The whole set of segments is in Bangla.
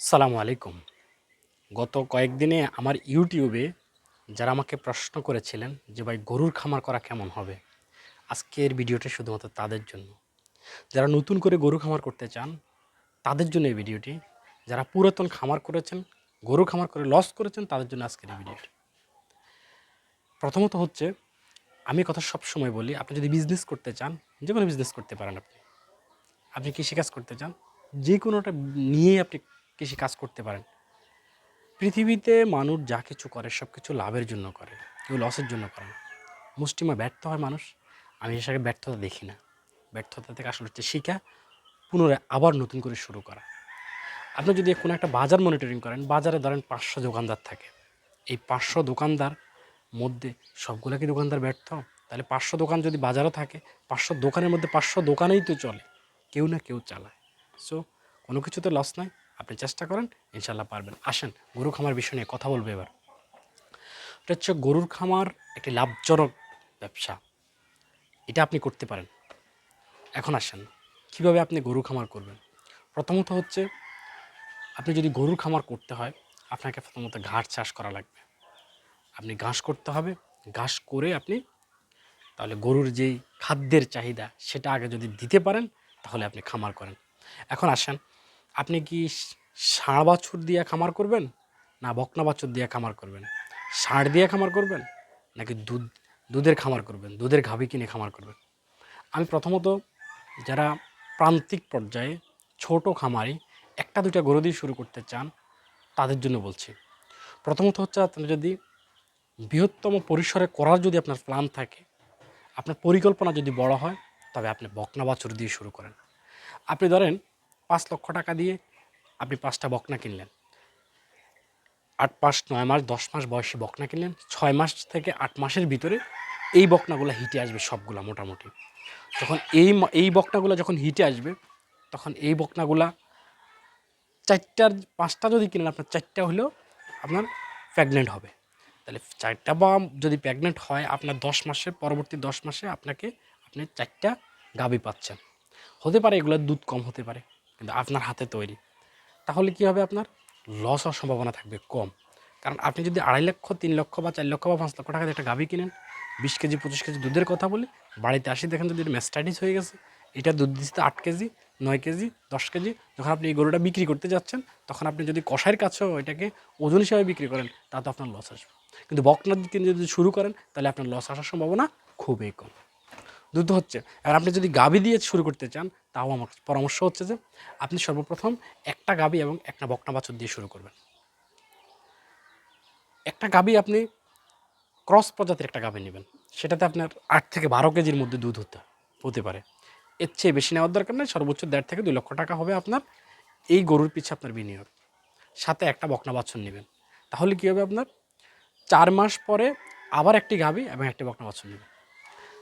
সালামু আলাইকুম। গত কয়েকদিনে আমার ইউটিউবে যারা আমাকে প্রশ্ন করেছিলেন যে, ভাই, গরুর খামার করা কেমন হবে? আজকের ভিডিওটা শুধুমাত্র তাদের জন্য। যারা নতুন করে গরু খামার করতে চান, তাদের জন্য এই ভিডিওটি। যারা পুরাতন খামার করেছেন, গরু খামার করে লস করেছেন, তাদের জন্য আজকের এই ভিডিওটি। প্রথমত হচ্ছে, আমি কথা সবসময় বলি, আপনি যদি বিজনেস করতে চান যে কোনো বিজনেস করতে পারেন আপনি। আপনি কৃষিকাজ করতে চান যে কোনোটা নিয়েই আপনি কৃষি কাজ করতে পারেন। পৃথিবীতে মানুষ যা কিছু করে, সব কিছু লাভের জন্য করে, কেউ লসের জন্য করে না। মুষ্টিমা ব্যর্থ হয় মানুষ। আমি হিসাবে ব্যর্থতা দেখি না। ব্যর্থতা থেকে আসলে হচ্ছে শিখা পুনরায় আবার নতুন করে শুরু করা। আপনি যদি কোনো একটা বাজার মনিটরিং করেন, বাজারে ধরেন পাঁচশো দোকানদার থাকে। এই পাঁচশো দোকানদার মধ্যে সবগুলো কি দোকানদার ব্যর্থ? তাহলে পাঁচশো দোকান যদি বাজারও থাকে, পাঁচশো দোকানের মধ্যে পাঁচশো দোকানেই তো চলে, কেউ না কেউ চালায়। সো কোনো কিছুতে লস নাই। আপনি চেষ্টা করেন ইনশাল্লাহ পারবেন। আসেন গরু খামার বিষয় নিয়ে কথা বলব এবার। এটা হচ্ছে গরুর খামার একটি লাভজনক ব্যবসা। এটা আপনি করতে পারেন। এখন আসেন, কীভাবে আপনি গরু খামার করবেন? প্রথমত হচ্ছে, আপনি যদি গরুর খামার করতে হয়, আপনাকে প্রথমত ঘাস চাষ করা লাগবে। আপনি ঘাস করতে হবে, ঘাস করে আপনি তাহলে গরুর যেই খাদ্যের চাহিদা, সেটা আগে যদি দিতে পারেন, তাহলে আপনি খামার করেন। এখন আসেন আপনি কি ষাঁড় বাছুর দিয়ে খামার করবেন? না বকনা বাছুর দিয়ে খামার করবেন? ষাঁড় দিয়ে খামার করবেন? নাকি দুধ, দুধের খামার করবেন? দুধের ঘাবি কিনে খামার করবেন? আমি প্রথমত যারা প্রান্তিক পর্যায়ে ছোট খামারি, একটা দুইটা গরু দিয়ে শুরু করতে চান, তাদের জন্য বলছি। প্রথমত হচ্ছে আপনি যদি বৃহত্তম পরিসরে করার যদি আপনার প্ল্যান থাকে, আপনার পরিকল্পনা যদি বড় হয়, তবে আপনি বকনা বাছুর দিয়ে শুরু করেন। আপনি ধরেন পাঁচ লক্ষ টাকা দিয়ে আপনি পাঁচটা বকনা কিনলেন। আট মাস, নয় মাস, দশ মাস বয়সী বকনা কিনলেন। ছয় মাস থেকে আট মাসের ভিতরে এই বকনাগুলো হিটে আসবে সবগুলা মোটামুটি। যখন এই এই বকনাগুলো যখন হিটে আসবে, তখন এই বকনাগুলা চারটার পাঁচটা যদি কিনেন, আপনার চারটা হলেও আপনার প্রেগনেন্ট হবে। তাহলে চারটা বা যদি প্রেগনেন্ট হয়, আপনার দশ মাসের, পরবর্তী দশ মাসে আপনাকে আপনি চারটা গাবি পাচ্ছেন। হতে পারে এগুলোর দুধ কম হতে পারে। কিন্তু আপনার হাতে তৈরি। তাহলে কি হবে আপনার? লস হওয়ার সম্ভাবনা থাকবে কম। কারণ আপনি যদি আড়াই লক্ষ, তিন লক্ষ বা চার লক্ষ বা পাঁচ লক্ষ টাকা একটা গাভি কিনেন, বিশ কেজি, পঁচিশ কেজি দুধের কথা বলি, বাড়িতে আসি, দেখেন যদি ম্যাস্টাইটিস হয়ে গেছে, এটা দুধ দিচ্ছে আট কেজি, নয় কেজি, দশ কেজি, যখন আপনি এই গরুটা বিক্রি করতে যাচ্ছেন, তখন আপনি যদি কষাইয়ের কাছেও এটাকে ওজন হিসাবে বিক্রি করেন, তাতে আপনার লস আসবে। কিন্তু বকনার দিকে যদি শুরু করেন, তাহলে আপনার লস আসার সম্ভাবনা খুবই কম। দুধ হচ্ছে। আর আপনি যদি গাবি দিয়ে শুরু করতে চান, তাও আমার পরামর্শ হচ্ছে যে আপনি সর্বপ্রথম একটা গাবি এবং একটা বকনা বাছুর দিয়ে শুরু করবেন। একটা গাবি আপনি ক্রস প্রজাতির একটা গাভী নেবেন। সেটাতে আপনার আট থেকে বারো কেজির মধ্যে দুধ হতে হতে পারে। এর চেয়ে বেশি নেওয়ার দরকার নেই, সর্বোচ্চ দেড় থেকে দুই লক্ষ টাকা হবে আপনার এই গরুর পিছে আপনার বিনিয়োগ। সাথে একটা বকনা বাছুর নেবেন। তাহলে কী হবে আপনার? চার মাস পরে আবার একটি গাভী এবং একটি বকনা বাছুর নেবেন।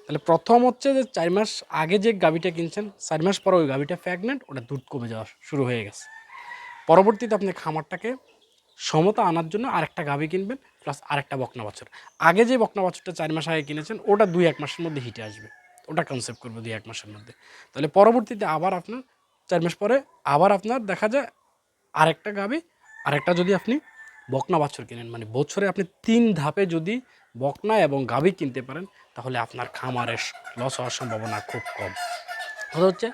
তাহলে প্রথম হচ্ছে যে চার মাস আগে যে গাভীটা কিনছেন, চার মাস পরে ওই গাভীটা প্রেগনেন্ট ওটা দুধ কমে যাওয়া শুরু হয়ে গেছে। পরবর্তীতে আপনি খামারটাকে সমতা আনার জন্য আরেকটা গাভী কিনবেন প্লাস আরেকটা বকনা বাছুর। আগে যে বকনা বাছুরটা চার মাস আগে কিনেছেন, ওটা দুই এক মাসের মধ্যে হিটে আসবে। ওটা কনসেপ্ট করবে দুই এক মাসের মধ্যে। তাহলে পরবর্তীতে আবার আপনার চার মাস পরে আবার আপনার দেখা যায় আরেকটা গাভী, আরেকটা যদি আপনি বকনা বাছুর কিনেন মানে বছরে আপনি তিন ধাপে যদি বকনা এবং গাভী কিনতে পারেন, তাহলে আপনার খামারের লস হওয়ার সম্ভাবনা খুব কম। কথা হচ্ছে,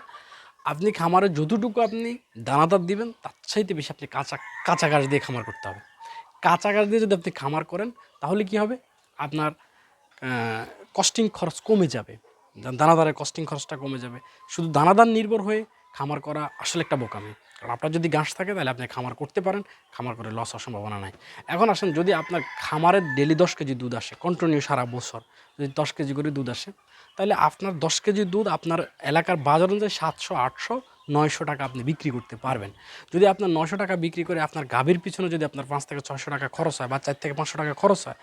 আপনি খামারে যতটুকু আপনি দানাদার দিবেন, তার চাইতে বেশি আপনি কাঁচা কাঁচা গাছ দিয়ে খামার করতে হবে। কাঁচা গাছ দিয়ে যদি আপনি খামার করেন, তাহলে কি হবে? আপনার কস্টিং খরচ কমে যাবে। দানাদারের কস্টিং খরচটা কমে যাবে। শুধু দানাদার নির্ভর হয়ে খামার করা আসলে একটা বোকামি। কারণ আপনার যদি ঘাস থাকে, তাহলে আপনি খামার করতে পারেন। খামার করে লস হওয়ার সম্ভাবনা নাই। এখন আসেন, যদি আপনার খামারের ডেলি দশ কেজি দুধ আসে কন্টিনিউ সারা বছর, যদি দশ কেজি করে দুধ আসে, তাহলে আপনার দশ কেজি দুধ আপনার এলাকার বাজার অনুযায়ী সাতশো, আটশো, নয়শো টাকা আপনি বিক্রি করতে পারবেন। যদি আপনার নয়শো টাকা বিক্রি করে আপনার গাভীর পিছনে যদি আপনার পাঁচ থেকে ছয়শো টাকা খরচ হয় বা চার থেকে পাঁচশো টাকা খরচ হয়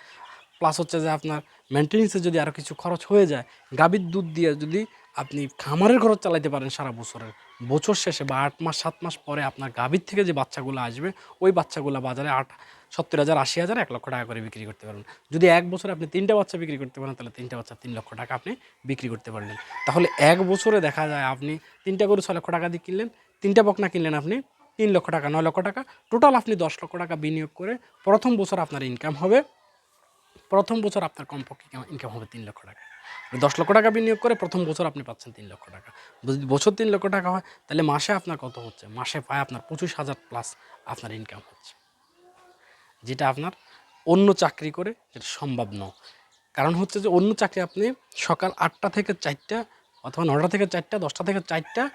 প্লাস হচ্ছে যে আপনার মেনটেন্সে যদি আরও কিছু খরচ হয়ে যায়, গাভীর দুধ দিয়ে যদি আপনি খামারের খরচ চালাইতে পারেন সারা বছরের বছর শেষে বা আট মাস, সাত মাস পরে আপনার গাভীর থেকে যে বাচ্চাগুলো আসবে, ওই বাচ্চাগুলো বাজারে আট, সত্তর হাজার, আশি হাজার, এক লক্ষ টাকা করে বিক্রি করতে পারবেন। যদি এক বছরে আপনি তিনটা বাচ্চা বিক্রি করতে পারেন, তাহলে তিনটা বাচ্চা তিন লক্ষ টাকা আপনি বিক্রি করতে পারলেন তাহলে এক বছরে দেখা যায় আপনি তিনটা গরু ছয় লক্ষ টাকা দিয়ে কিনলেন, তিনটা বকনা কিনলেন আপনি তিন লক্ষ টাকা, নয় লক্ষ টাকা। টোটাল আপনি দশ লক্ষ টাকা বিনিয়োগ করে প্রথম বছর আপনার ইনকাম হবে, প্রথম বছর আপনার কমপক্ষে ইনকাম হবে তিন লক্ষ টাকা। দশ লক্ষ টাকা বিনিয়োগ করে প্রথম বছর আপনি পাচ্ছেন তিন লক্ষ টাকা। যদি বছর তিন লক্ষ টাকা হয়, তাহলে মাসে আপনার কত হচ্ছে? মাসে পায় আপনার পঁচিশ হাজার প্লাস আপনার ইনকাম হচ্ছে। যেটা আপনার অন্য চাকরি করে যেটা সম্ভব নয়। কারণ হচ্ছে যে অন্য চাকরি আপনি সকাল আটটা থেকে চারটা অথবা নটা থেকে চারটা, দশটা থেকে চারটা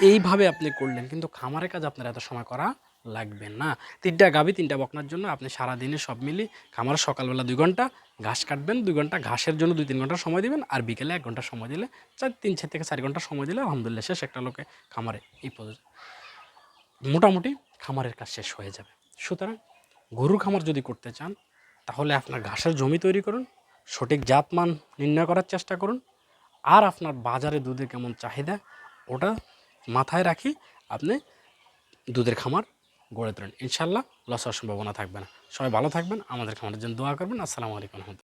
এইভাবে আপনি করলেন। কিন্তু খামারের কাজ আপনার এত সময় করা লাগবে না। তিনটা গাবি তিনটা বকনার জন্য আপনি সারাদিনে সব মিলিয়ে খামারে সকালবেলা দুই ঘণ্টা ঘাস কাটবেন, দুই ঘণ্টা ঘাসের জন্য দুই তিন ঘণ্টা সময় দিবেন আর বিকেলে এক ঘণ্টা সময় দিলে চার, তিন চার থেকে চার ঘণ্টা সময় দিলে আলহামদুলিল্লাহ শেষ একটা লোকে খামারে এই পর্যন্ত মোটামুটি খামারের কাজ শেষ হয়ে যাবে। সুতরাং গরুর খামার যদি করতে চান, তাহলে আপনার ঘাসের জমি তৈরি করুন, সঠিক জাতমান নির্ণয় করার চেষ্টা করুন আর আপনার বাজারে দুধের কেমন চাহিদা ওটা মাথায় রাখি আপনি দুধের খামার গড়ে তোলেন। ইনশাল্লাহ লস হওয়ার সম্ভাবনা থাকবে না। সবাই ভালো থাকবেন আমাদের খামারের জন্য দোয়া করবেন। আসসালামু আলাইকুম